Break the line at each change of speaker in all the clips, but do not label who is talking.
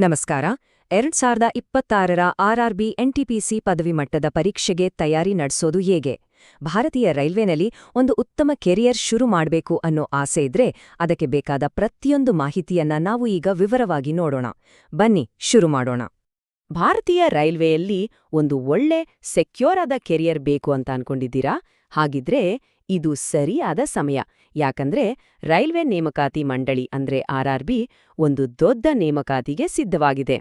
ನಮಸ್ಕಾರ. ಎರಡ್ ಸಾವಿರದ ಇಪ್ಪತ್ತಾರರ ಆರ್ಆರ್ಬಿ ಎನ್ಟಿಪಿಸಿ ಪದವಿ ಮಟ್ಟದ ಪರೀಕ್ಷೆಗೆ ತಯಾರಿ ನಡೆಸೋದು ಹೇಗೆ? ಭಾರತೀಯ ರೈಲ್ವೆನಲ್ಲಿ ಒಂದು ಉತ್ತಮ ಕೆರಿಯರ್ ಶುರು ಮಾಡಬೇಕು ಅನ್ನೋ ಆಸೆ ಇದ್ರೆ ಅದಕ್ಕೆ ಬೇಕಾದ ಪ್ರತಿಯೊಂದು ಮಾಹಿತಿಯನ್ನ ನಾವು ಈಗ ವಿವರವಾಗಿ ನೋಡೋಣ. ಬನ್ನಿ, ಶುರು ಮಾಡೋಣ.
ಭಾರತೀಯ ರೈಲ್ವೆಯಲ್ಲಿ ಒಂದು ಒಳ್ಳೆ, ಸೆಕ್ಯೂರ್ ಆದ ಕೆರಿಯರ್ ಬೇಕು ಅಂತ ಅನ್ಕೊಂಡಿದ್ದೀರಾ? ಹಾಗಿದ್ರೆ ಇದು ಸರಿಯಾದ ಸಮಯ. ಯಾಕಂದ್ರೆ ರೈಲ್ವೆ ನೇಮಕಾತಿ ಮಂಡಳಿ ಅಂದ್ರೆ ಆರ್ಆರ್ಬಿ ಒಂದು ದೊಡ್ಡ ನೇಮಕಾತಿಗೆ ಸಿದ್ಧವಾಗಿದೆ.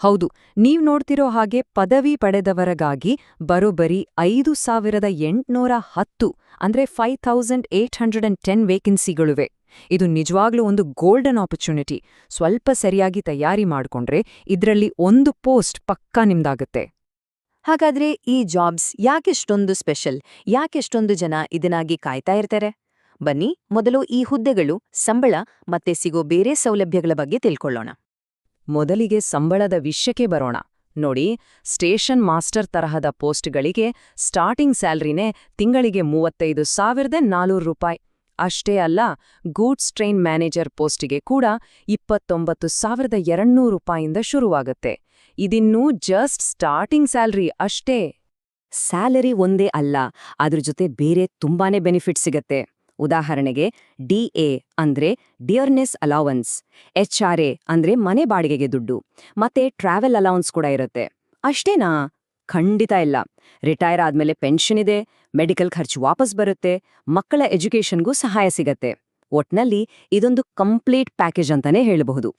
ಹೌದು, ನೀವ್ ನೋಡ್ತಿರೋ ಹಾಗೆ ಪದವಿ ಪಡೆದವರಗಾಗಿ ಬರೋಬ್ಬರಿ ಐದು ಸಾವಿರದ ಎಂಟುನೂರ ಹತ್ತು ಅಂದ್ರೆ five thousand eight hundred and ten ವೇಕೆನ್ಸಿಗಳಿವೆ. ಇದು ನಿಜವಾಗ್ಲೂ ಒಂದು ಗೋಲ್ಡನ್ ಆಪರ್ಚುನಿಟಿ. ಸ್ವಲ್ಪ ಸರಿಯಾಗಿ ತಯಾರಿ ಮಾಡ್ಕೊಂಡ್ರೆ ಇದರಲ್ಲಿ ಒಂದು ಪೋಸ್ಟ್ ಪಕ್ಕಾ ನಿಮ್ದಾಗತ್ತೆ.
ಹಾಗಾದ್ರೆ ಈ ಜಾಬ್ಸ್ ಯಾಕೆಷ್ಟೊಂದು ಸ್ಪೆಷಲ್? ಯಾಕೆಷ್ಟೊಂದು ಜನ ಇದನ್ನಾಗಿ ಕಾಯ್ತಾ ಇರ್ತಾರೆ? ಬನ್ನಿ, ಮೊದಲು ಈ ಹುದ್ದೆಗಳು, ಸಂಬಳ ಮತ್ತೆ ಸಿಗೋ ಬೇರೆ ಸೌಲಭ್ಯಗಳ ಬಗ್ಗೆ ತಿಳ್ಕೊಳ್ಳೋಣ.
ಮೊದಲಿಗೆ ಸಂಬಳದ ವಿಷಯಕ್ಕೆ ಬರೋಣ. ನೋಡಿ, ಸ್ಟೇಷನ್ ಮಾಸ್ಟರ್ ತರಹದ ಪೋಸ್ಟ್ಗಳಿಗೆ ಸ್ಟಾರ್ಟಿಂಗ್ ಸ್ಯಾಲ್ರಿನೇ ತಿಂಗಳಿಗೆ ಮೂವತ್ತೈದು ಸಾವಿರದ ನಾಲ್ನೂರು ರೂಪಾಯಿ. ಅಷ್ಟೇ ಅಲ್ಲ, ಗೂಡ್ಸ್ ಟ್ರೈನ್ ಮ್ಯಾನೇಜರ್ ಪೋಸ್ಟಿಗೆ ಕೂಡ ಇಪ್ಪತ್ತೊಂಬತ್ತು ಸಾವಿರದ ಎರಡ್ನೂರು ರೂಪಾಯಿಂದ ಶುರುವಾಗತ್ತೆ. ಇದಿನ್ನೂ ಜಸ್ಟ್ ಸ್ಟಾರ್ಟಿಂಗ್ ಸ್ಯಾಲ್ರಿ ಅಷ್ಟೇ.
ಸ್ಯಾಲರಿ ಒಂದೇ ಅಲ್ಲ, ಅದ್ರ ಜೊತೆ ಬೇರೆ ತುಂಬಾನೇ ಬೆನಿಫಿಟ್ ಸಿಗತ್ತೆ. ಉದಾಹರಣೆಗೆ ಡಿಎ ಅಂದ್ರೆ ಡಿಯರ್ನೆಸ್ ಅಲೌವನ್ಸ್ ಎಚ್ಆರ್ಎ ಅಂದ್ರೆ ಮನೆ ಬಾಡಿಗೆಗೆ ದುಡ್ಡು, ಮತ್ತೆ ಟ್ರಾವೆಲ್ ಅಲೌನ್ಸ್ ಕೂಡ ಇರುತ್ತೆ. ಅಷ್ಟೇನಾ? ಖಂಡಿತ ಇಲ್ಲ. ರಿಟೈರ್ ಆದ್ಮೇಲೆ ಪೆನ್ಷನ್ ಇದೆ, ಮೆಡಿಕಲ್ ಖರ್ಚು ವಾಪಸ್ ಬರುತ್ತೆ, ಮಕ್ಕಳ ಎಜುಕೇಷನ್ಗೂ ಸಹಾಯ ಸಿಗತ್ತೆ. ಒಟ್ನಲ್ಲಿ ಇದೊಂದು ಕಂಪ್ಲೀಟ್ ಪ್ಯಾಕೇಜ್ ಅಂತಾನೆ ಹೇಳಬಹುದು.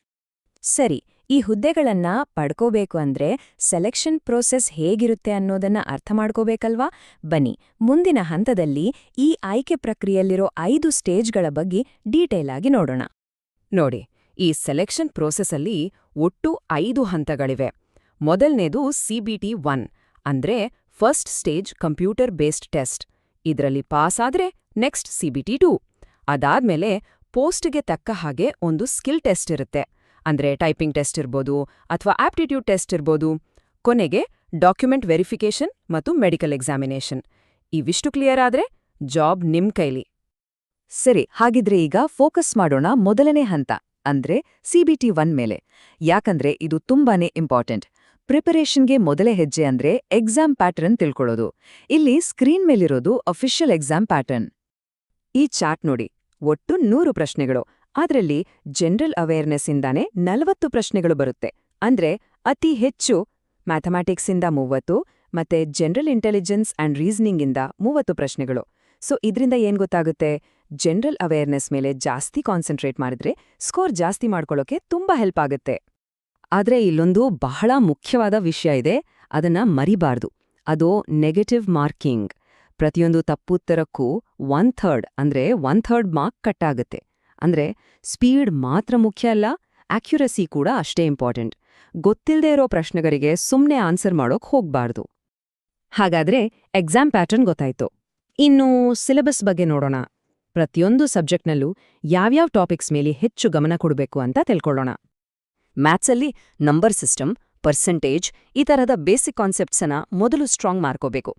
ಸರಿ ಈ ಹುದ್ದೆಗಳನ್ನ ಪಡ್ಕೋಬೇಕು ಅಂದ್ರೆ ಸೆಲೆಕ್ಷನ್ ಪ್ರೋಸೆಸ್ ಹೇಗಿರುತ್ತೆ ಅನ್ನೋದನ್ನ ಅರ್ಥ ಮಾಡ್ಕೋಬೇಕಲ್ವಾ? ಬನ್ನಿ, ಮುಂದಿನ ಹಂತದಲ್ಲಿ ಈ ಆಯ್ಕೆ ಪ್ರಕ್ರಿಯೆಯಲ್ಲಿರೋ ಐದು ಸ್ಟೇಜ್ಗಳ ಬಗ್ಗೆ ಡೀಟೇಲ್ ಆಗಿ ನೋಡೋಣ. ನೋಡಿ, ಈ ಸೆಲೆಕ್ಷನ್ ಪ್ರೋಸೆಸ್ಸಲ್ಲಿ ಒಟ್ಟು ಐದು ಹಂತಗಳಿವೆ. ಮೊದಲನೇದು ಸಿಬಿಟಿ ಒನ್ ಅಂದ್ರೆ first stage computer based test ಇದರಲ್ಲಿ ಪಾಸ್ ಆದ್ರೆ ನೆಕ್ಸ್ಟ್ ಸಿಬಿಟಿ ಟೂ ಅದಾದ್ಮೇಲೆ ಪೋಸ್ಟ್ಗೆ ತಕ್ಕ ಹಾಗೆ ಒಂದು ಸ್ಕಿಲ್ ಟೆಸ್ಟ್ ಇರುತ್ತೆ. ಅಂದ್ರೆ ಟೈಪಿಂಗ್ ಟೆಸ್ಟ್ ಇರ್ಬೋದು ಅಥವಾ ಆಪ್ಟಿಟ್ಯೂಡ್ ಟೆಸ್ಟ್ ಇರ್ಬೋದು, ಕೊನೆಗೆ ಡಾಕ್ಯುಮೆಂಟ್ ವೆರಿಫಿಕೇಷನ್ ಮತ್ತು ಮೆಡಿಕಲ್ ಎಕ್ಸಾಮಿನೇಷನ್ ಇವಿಷ್ಟು ಕ್ಲಿಯರ್ ಆದ್ರೆ ಜಾಬ್ ನಿಮ್ ಕೈಲಿ.
ಸರಿ, ಹಾಗಿದ್ರೆ ಈಗ ಫೋಕಸ್ ಮಾಡೋಣ ಮೊದಲನೇ ಹಂತ, ಅಂದ್ರೆ ಸಿಬಿಟಿ ಒನ್ ಮೇಲೆ. ಯಾಕಂದ್ರೆ ಇದು ತುಂಬಾನೇ ಇಂಪಾರ್ಟೆಂಟ್ ಪ್ರಿಪರೇಷನ್ಗೆ ಮೊದಲೇ ಹೆಜ್ಜೆ ಅಂದ್ರೆ ಎಕ್ಸಾಮ್ ಪ್ಯಾಟರ್ನ್ ತಿಳ್ಕೊಳ್ಳೋದು. ಇಲ್ಲಿ ಸ್ಕ್ರೀನ್ ಮೇಲಿರೋದು ಅಫಿಷಿಯಲ್ ಎಕ್ಸಾಮ್ ಪ್ಯಾಟರ್ನ್ ಈ ಚಾಟ್ ನೋಡಿ, ಒಟ್ಟು ನೂರು ಪ್ರಶ್ನೆಗಳು. ಅದರಲ್ಲಿ ಜನರಲ್ ಅವೇರ್ನೆಸ್ಸಿಂದಾನೇ ನಲವತ್ತು ಪ್ರಶ್ನೆಗಳು ಬರುತ್ತೆ. ಅಂದ್ರೆ ಅತಿ ಹೆಚ್ಚು ಮ್ಯಾಥಮ್ಯಾಟಿಕ್ಸಿಂದ ಮೂವತ್ತು, ಮತ್ತೆ ಜನರಲ್ ಇಂಟೆಲಿಜೆನ್ಸ್ ಅಂಡ್ ರೀಸನಿಂಗಿಂದ ಮೂವತ್ತು ಪ್ರಶ್ನೆಗಳು. ಸೊ ಇದರಿಂದ ಏನು ಗೊತ್ತಾಗುತ್ತೆ? ಜನರಲ್ ಅವೇರ್ನೆಸ್ ಮೇಲೆ ಜಾಸ್ತಿ ಕಾನ್ಸಂಟ್ರೇಟ್ ಮಾಡಿದ್ರೆ ಸ್ಕೋರ್ ಜಾಸ್ತಿ ಮಾಡ್ಕೊಳ್ಳೋಕೆ ತುಂಬಾ ಹೆಲ್ಪ್ ಆಗುತ್ತೆ. ಆದರೆ ಇಲ್ಲೊಂದು ಬಹಳ ಮುಖ್ಯವಾದ ವಿಷಯ ಇದೆ, ಅದನ್ನ ಮರಿಬಾರ್ದು. ಅದು ನೆಗೆಟಿವ್ ಮಾರ್ಕಿಂಗ್ ಪ್ರತಿಯೊಂದು ತಪ್ಪುತ್ತರಕ್ಕೂ ಒನ್ ಥರ್ಡ್ ಅಂದ್ರೆ ಒನ್ ಥರ್ಡ್ ಮಾರ್ಕ್ ಕಟ್ಟಾಗುತ್ತೆ ಅಂದ್ರೆ ಸ್ಪೀಡ್ ಮಾತ್ರ ಮುಖ್ಯ ಅಲ್ಲ ಆಕ್ಯುರಸಿ ಕೂಡ ಅಷ್ಟೇ ಇಂಪಾರ್ಟೆಂಟ್. ಗೊತ್ತಿಲ್ಲದೆ ಇರೋ ಪ್ರಶ್ನೆಗಳಿಗೆ ಸುಮ್ಮನೆ ಆನ್ಸರ್ ಮಾಡೋಕ್ ಹೋಗ್ಬಾರ್ದು. ಹಾಗಾದ್ರೆ ಎಕ್ಸಾಮ್ ಪ್ಯಾಟರ್ನ್ ಗೊತ್ತಾಯ್ತು. ಇನ್ನು ಸಿಲೆಬಸ್ ಬಗ್ಗೆ ನೋಡೋಣ. ಪ್ರತಿಯೊಂದು ಸಬ್ಜೆಕ್ಟ್ನಲ್ಲೂ ಯಾವ್ಯಾವ ಟಾಪಿಕ್ಸ್ ಮೇಲೆ ಹೆಚ್ಚು ಗಮನ ಕೊಡಬೇಕು ಅಂತ ತಿಳ್ಕೊಳ್ಳೋಣ. ಮ್ಯಾಥ್ಸಲ್ಲಿ ನಂಬರ್ ಸಿಸ್ಟಮ್, ಪರ್ಸೆಂಟೇಜ್ ಈ ಥರದ ಬೇಸಿಕ್ ಕಾನ್ಸೆಪ್ಟ್ಸನ್ನ ಮೊದಲು ಸ್ಟ್ರಾಂಗ್ ಮಾಡ್ಕೋಬೇಕು.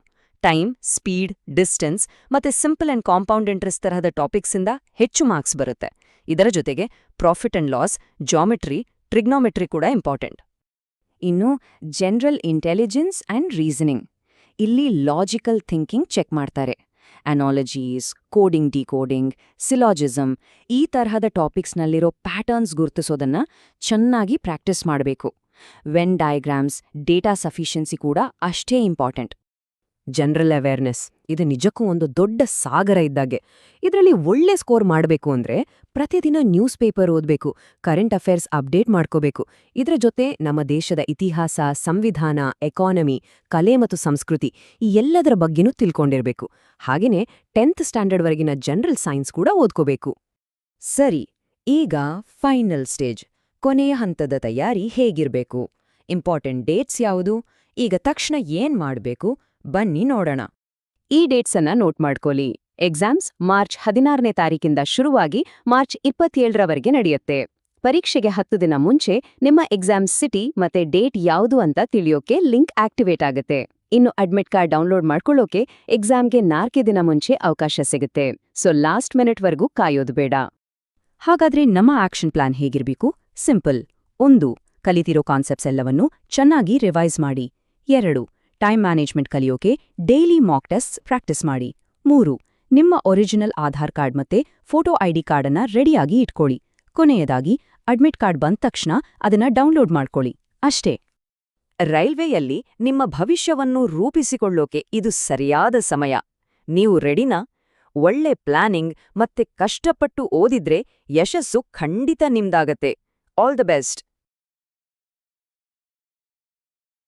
ಟೈಮ್ ಸ್ಪೀಡ್ ಡಿಸ್ಟೆನ್ಸ್ ಮತ್ತೆ ಸಿಂಪಲ್ ಅಂಡ್ ಕಾಂಪೌಂಡ್ ಇಂಟ್ರೆಸ್ಟ್ ತರಹದ ಟಾಪಿಕ್ಸಿಂದ ಹೆಚ್ಚು ಮಾರ್ಕ್ಸ್ ಬರುತ್ತೆ. ಇದರ ಜೊತೆಗೆ profit and loss geometry trigonometry ಕೂಡ ಇಂಪಾರ್ಟೆಂಟ್ ಇನ್ನು ಜನರಲ್ ಇಂಟೆಲಿಜೆನ್ಸ್ ಅಂಡ್ ರೀಸನಿಂಗ್ ಇಲ್ಲಿ ಲಾಜಿಕಲ್ ಥಿಂಕಿಂಗ್ ಚೆಕ್ ಮಾಡ್ತಾರೆ. ಅನಾಲಜೀಸ್ ಕೋಡಿಂಗ್ ಡಿಕೋಡಿಂಗ್ ಸಿಲಾಜಿಸಮ್ ಈ ತರಹದ ಟಾಪಿಕ್ಸ್ನಲ್ಲಿರೋ ಪ್ಯಾಟರ್ನ್ಸ್ ಗುರುತಿಸೋದನ್ನ ಚೆನ್ನಾಗಿ ಪ್ರಾಕ್ಟೀಸ್ ಮಾಡಬೇಕು. ವೆನ್ ಡಯಾಗ್ರಾಮ್ಸ್ ಡೇಟಾ ಸಫಿಷಿಯನ್ಸಿ ಕೂಡ ಅಷ್ಟೇ ಇಂಪಾರ್ಟೆಂಟ್ ಜನರಲ್ ಅವೇರ್ನೆಸ್. ಇದು ನಿಜಕ್ಕೂ ಒಂದು ದೊಡ್ಡ ಸಾಗರ ಇದ್ದಾಗೆ. ಇದರಲ್ಲಿ ಒಳ್ಳೆ ಸ್ಕೋರ್ ಮಾಡಬೇಕು ಅಂದ್ರೆ ಪ್ರತಿದಿನ ನ್ಯೂಸ್ ಪೇಪರ್ ಓದಬೇಕು, ಕರೆಂಟ್ ಅಫೇರ್ಸ್ ಅಪ್ಡೇಟ್ ಮಾಡ್ಕೋಬೇಕು. ಇದರ ಜೊತೆ ನಮ್ಮ ದೇಶದ ಇತಿಹಾಸ, ಸಂವಿಧಾನ, ಎಕಾನಮಿ, ಕಲೆ ಮತ್ತು ಸಂಸ್ಕೃತಿ ಈ ಎಲ್ಲದರ ಬಗ್ಗೆನೂ ತಿಳ್ಕೊಂಡಿರಬೇಕು. ಹಾಗೆಯೇ ಟೆಂತ್ ಸ್ಟ್ಯಾಂಡರ್ಡ್ವರೆಗಿನ ಜನರಲ್ ಸೈನ್ಸ್ ಕೂಡ ಓದ್ಕೋಬೇಕು. ಸರಿ, ಈಗ ಫೈನಲ್ ಸ್ಟೇಜ್. ಕೊನೆಯ ಹಂತದ ತಯಾರಿ ಹೇಗಿರಬೇಕು? ಇಂಪಾರ್ಟೆಂಟ್ ಡೇಟ್ಸ್ ಯಾವುದು? ಈಗ ತಕ್ಷಣ ಏನ್ ಮಾಡ್ಬೇಕು? ಬನ್ನಿ ನೋಡೋಣ. ಈ ಡೇಟ್ಸನ್ನ ನೋಟ್ ಮಾಡ್ಕೊಳ್ಳಿ. ಎಕ್ಸಾಮ್ಸ್ ಮಾರ್ಚ್ ಹದಿನಾರನೇ ತಾರೀಕಿಂದ ಶುರುವಾಗಿ ಮಾರ್ಚ್ ಇಪ್ಪತ್ತೇಳರವರೆಗೆ ನಡೆಯುತ್ತೆ. ಪರೀಕ್ಷೆಗೆ ಹತ್ತು ದಿನ ಮುಂಚೆ ನಿಮ್ಮ ಎಕ್ಸಾಮ್ ಸಿಟಿ ಮತ್ತೆ ಡೇಟ್ ಯಾವುದು ಅಂತ ತಿಳಿಯೋಕೆ ಲಿಂಕ್ ಆಕ್ಟಿವೇಟ್ ಆಗುತ್ತೆ. ಇನ್ನು ಅಡ್ಮಿಟ್ ಕಾರ್ಡ್ ಡೌನ್ಲೋಡ್ ಮಾಡ್ಕೊಳ್ಳೋಕೆ ಎಕ್ಸಾಮ್ಗೆ ನಾಲ್ಕೇ ದಿನ ಮುಂಚೆ ಅವಕಾಶ ಸಿಗುತ್ತೆ. ಸೊ ಲಾಸ್ಟ್ ಮಿನಿಟ್ವರೆಗೂ ಕಾಯೋದು ಬೇಡ. ಹಾಗಾದ್ರೆ ನಮ್ಮ ಆಕ್ಷನ್ ಪ್ಲಾನ್ ಹೇಗಿರಬೇಕು? ಸಿಂಪಲ್ ಒಂದು,
ಕಲಿತಿರೋ ಕಾನ್ಸೆಪ್ಟ್ಸ್ ಎಲ್ಲವನ್ನೂ ಚೆನ್ನಾಗಿ ರಿವೈಸ್ ಮಾಡಿ. ಎರಡು ಟೈಮ್ ಮ್ಯಾನೇಜ್ಮೆಂಟ್ ಕಲಿಯೋಕೆ ಡೈಲಿ ಮಾಕ್ ಟೆಸ್ಟ್ ಪ್ರಾಕ್ಟೀಸ್ ಮಾಡಿ. ಮೂರು, ನಿಮ್ಮ ಒರಿಜಿನಲ್ ಆಧಾರ್ ಕಾರ್ಡ್ ಮತ್ತೆ ಫೋಟೋ ಐಡಿ ಕಾರ್ಡನ್ನ ರೆಡಿಯಾಗಿ ಇಟ್ಕೊಳ್ಳಿ. ಕೊನೆಯದಾಗಿ, ಅಡ್ಮಿಟ್ ಕಾರ್ಡ್ ಬಂದ ತಕ್ಷಣ ಅದನ್ನ ಡೌನ್ಲೋಡ್ ಮಾಡ್ಕೊಳ್ಳಿ. ಅಷ್ಟೇ.
ರೈಲ್ವೆಯಲ್ಲಿ ನಿಮ್ಮ ಭವಿಷ್ಯವನ್ನು ರೂಪಿಸಿಕೊಳ್ಳೋಕೆ ಇದು ಸರಿಯಾದ ಸಮಯ. ನೀವು ರೆಡಿನಾ? ಒಳ್ಳೆ ಪ್ಲಾನಿಂಗ್ ಮತ್ತೆ ಕಷ್ಟಪಟ್ಟು ಓದಿದ್ರೆ ಯಶಸ್ಸು ಖಂಡಿತ ನಿಮ್ದಾಗತ್ತೆ. All the best.